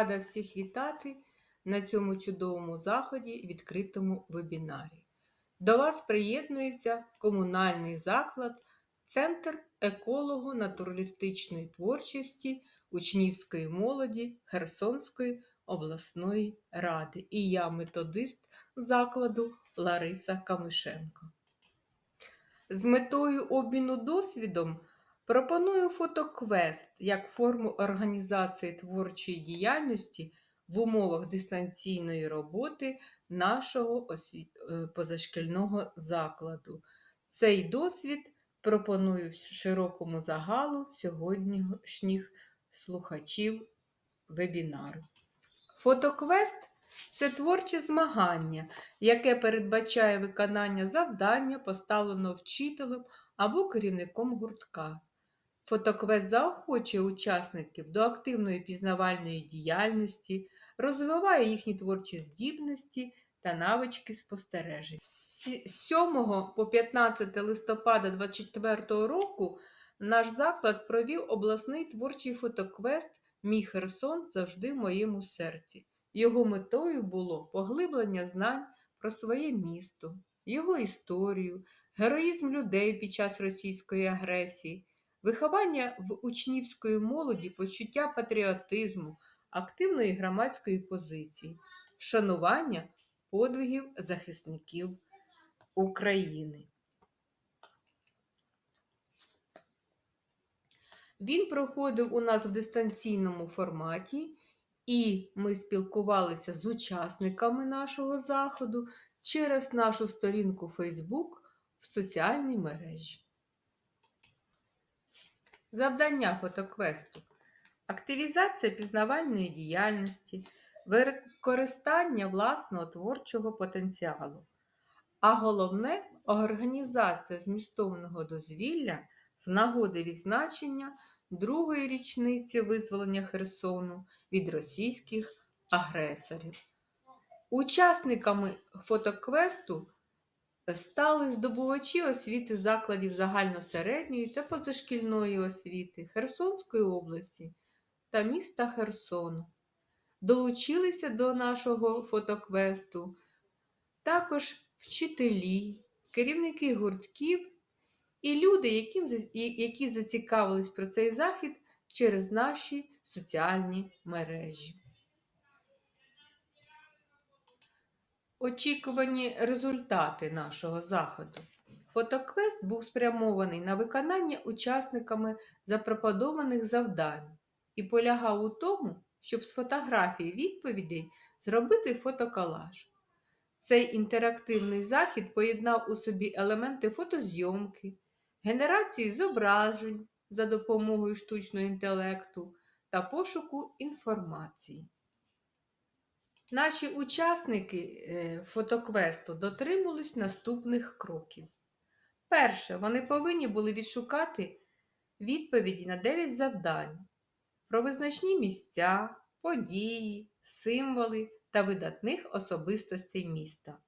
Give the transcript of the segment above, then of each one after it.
Рада всіх вітати на цьому чудовому заході, відкритому вебінарі. До вас приєднується комунальний заклад, Центр еколого-натуралістичної творчості учнівської молоді Херсонської обласної ради. І я методист закладу Лариса Камишенко. З метою обміну досвідом пропоную фотоквест як форму організації творчої діяльності в умовах дистанційної роботи нашого е, позашкільного закладу. Цей досвід пропоную широкому загалу сьогоднішніх слухачів вебінару. Фотоквест це творче змагання, яке передбачає виконання завдання, поставленого вчителем або керівником гуртка. Фотоквест заохочує учасників до активної пізнавальної діяльності, розвиває їхні творчі здібності та навички спостережень. З 7 по 15 листопада 2024 року наш заклад провів обласний творчий фотоквест Мій Херсон завжди в моєму серці. Його метою було поглиблення знань про своє місто, його історію, героїзм людей під час російської агресії, виховання в учнівської молоді почуття патріотизму, активної громадської позиції, вшанування подвигів захисників України. Він проходив у нас в дистанційному форматі, і ми спілкувалися з учасниками нашого заходу через нашу сторінку Facebook в соціальній мережі. Завдання фотоквесту. Активізація пізнавальної діяльності, використання власного творчого потенціалу. А головне організація змістовного дозвілля з нагоди відзначення другої річниці визволення Херсону від російських агресорів. Учасниками фотоквесту стали здобувачі освіти закладів загальносередньої та позашкільної освіти Херсонської області та міста Херсон. Долучилися до нашого фотоквесту також вчителі, керівники гуртків і люди, яким, які зацікавились про цей захід через наші соціальні мережі. Очікувані результати нашого заходу. Фотоквест був спрямований на виконання учасниками запропонованих завдань і полягав у тому, щоб з фотографії відповідей зробити фотоколаж. Цей інтерактивний захід поєднав у собі елементи фотозйомки, генерації зображень за допомогою штучного інтелекту та пошуку інформації. Наші учасники е, фотоквесту дотримувались наступних кроків. Перше, вони повинні були відшукати відповіді на 9 завдань про визначні місця, події, символи та видатних особистостей міста.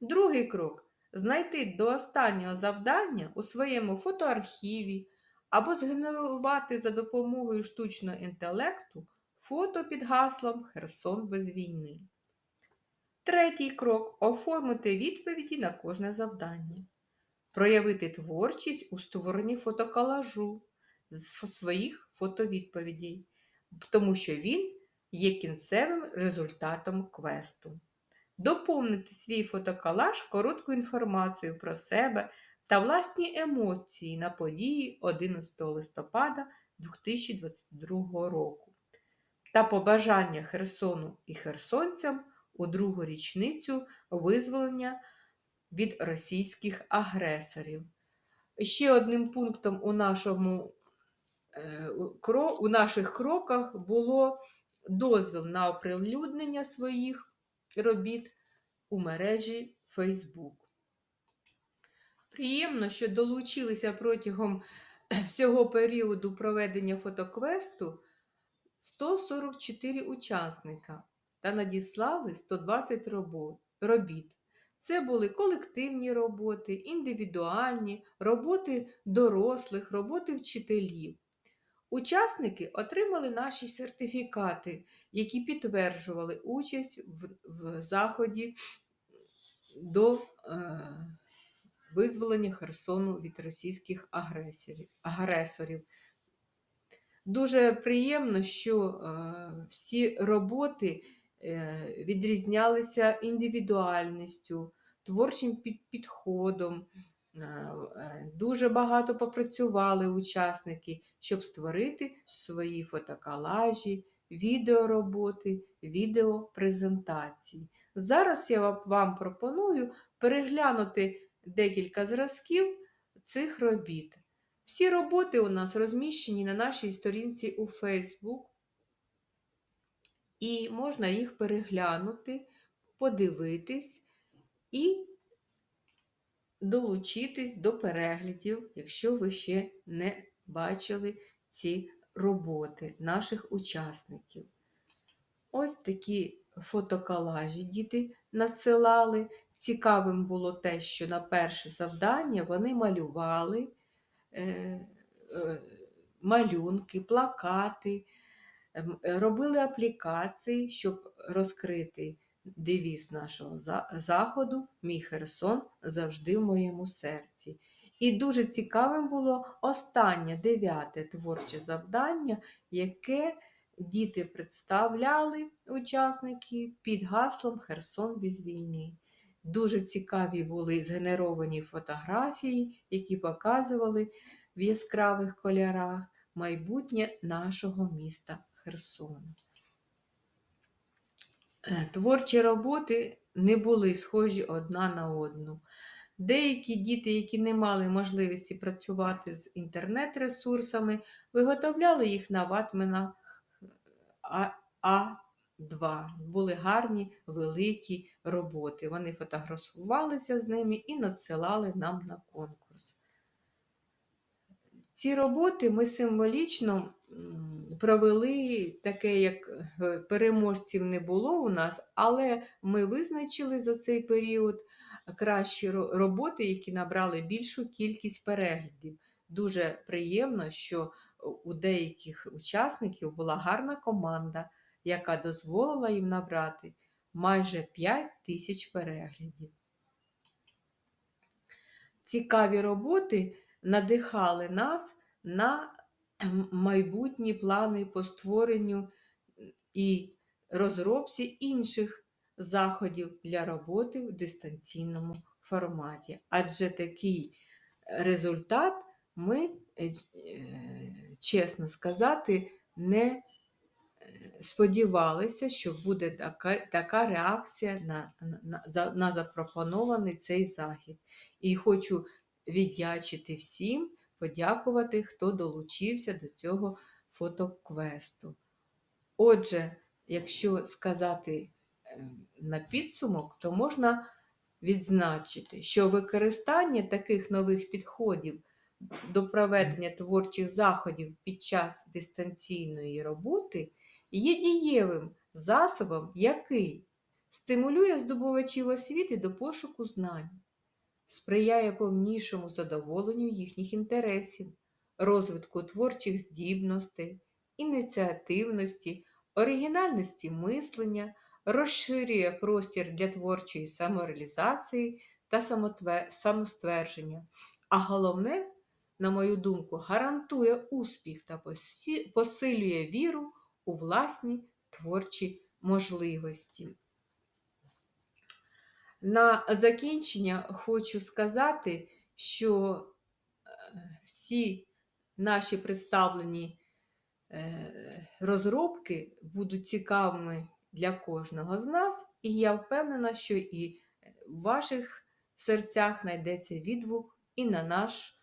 Другий крок знайти до останнього завдання у своєму фотоархіві або згенерувати за допомогою штучного інтелекту фото під гаслом Херсон без війни. Третій крок оформити відповіді на кожне завдання. Проявити творчість у створенні фотоколажу з своїх фотовідповідей, тому що він є кінцевим результатом квесту. Доповнити свій фотоколаж короткою інформацією про себе та власні емоції на події 11 листопада 2022 року та побажання Херсону і херсонцям у другу річницю визволення від російських агресорів. Ще одним пунктом у нашому е, у наших кроках було дозвіл на оприлюднення своїх робіт у мережі Facebook. Приємно, що долучилися протягом всього періоду проведення фотоквесту 144 учасника та надіслали 120 робіт. Це були колективні роботи, індивідуальні, роботи дорослих, роботи вчителів. Учасники отримали наші сертифікати, які підтверджували участь в, в заході до е, визволення Херсону від російських агресорів. Дуже приємно, що е, всі роботи е, відрізнялися індивідуальністю, творчим підходом. Е, Дуже багато попрацювали учасники, щоб створити свої фотоколажі, відеороботи, відеопрезентації. Зараз я вам пропоную переглянути декілька зразків цих робіт. Всі роботи у нас розміщені на нашій сторінці у Facebook, і можна їх переглянути, подивитись і долучитись до переглядів, якщо ви ще не бачили ці роботи наших учасників. Ось такі фотоколажі діти надсилали. Цікавим було те, що на перше завдання вони малювали малюнки, плакати, ем, робили аплікації, щоб розкрити девіз нашого заходу Мій Херсон завжди в моєму серці. І дуже цікавим було останнє дев'яте творче завдання, яке діти представляли учасники під гаслом Херсон без війни. Дуже цікаві були згенеровані фотографії, які показували в яскравих кольорах майбутнє нашого міста Херсона. Е, Творчі роботи не були схожі одна на одну. Деякі діти, які не мали можливості працювати з інтернет-ресурсами, виготовляли їх на ватмана А2. Були гарні великі роботи. Вони фотографувалися з ними і надсилали нам на конкурс. Ці роботи ми символічно провели таке, як е, переможців не було у нас, але ми визначили за цей період кращі роботи, які набрали більшу кількість переглядів. Дуже приємно, що у деяких учасників була гарна команда, яка дозволила їм набрати майже 5 тисяч переглядів. Цікаві роботи надихали нас на майбутні плани по створенню і розробці інших заходів для роботи в дистанційному форматі. Адже такий результат ми, е, е, чесно сказати, не сподівалися, що буде така, така реакція на, на, на, запропонований цей захід. І хочу віддячити всім, подякувати, хто долучився до цього фотоквесту. Отже, якщо сказати е, на підсумок, то можна відзначити, що використання таких нових підходів до проведення творчих заходів під час дистанційної роботи є дієвим засобом, який стимулює здобувачів освіти до пошуку знань, сприяє повнішому задоволенню їхніх інтересів, розвитку творчих здібностей, ініціативності, оригінальності мислення, розширює простір для творчої самореалізації та самоствердження. А головне, на мою думку, гарантує успіх та посилює віру у власні творчі можливості. На закінчення хочу сказати, що е, всі наші представлені е, розробки будуть цікавими для кожного з нас, і я впевнена, що і в ваших серцях знайдеться відгук і на наш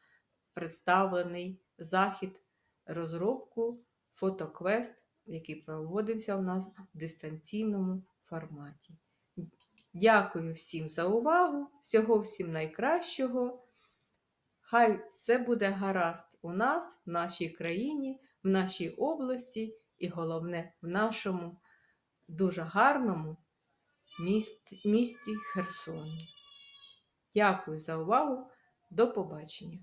представлений захід розробку фотоквест, який проводився у нас в дистанційному форматі. Дякую всім за увагу, всього всім найкращого. Хай все буде гаразд у нас, в нашій країні, в нашій області і головне в нашому дуже гарному місті, Херсоні. Дякую за увагу. До побачення!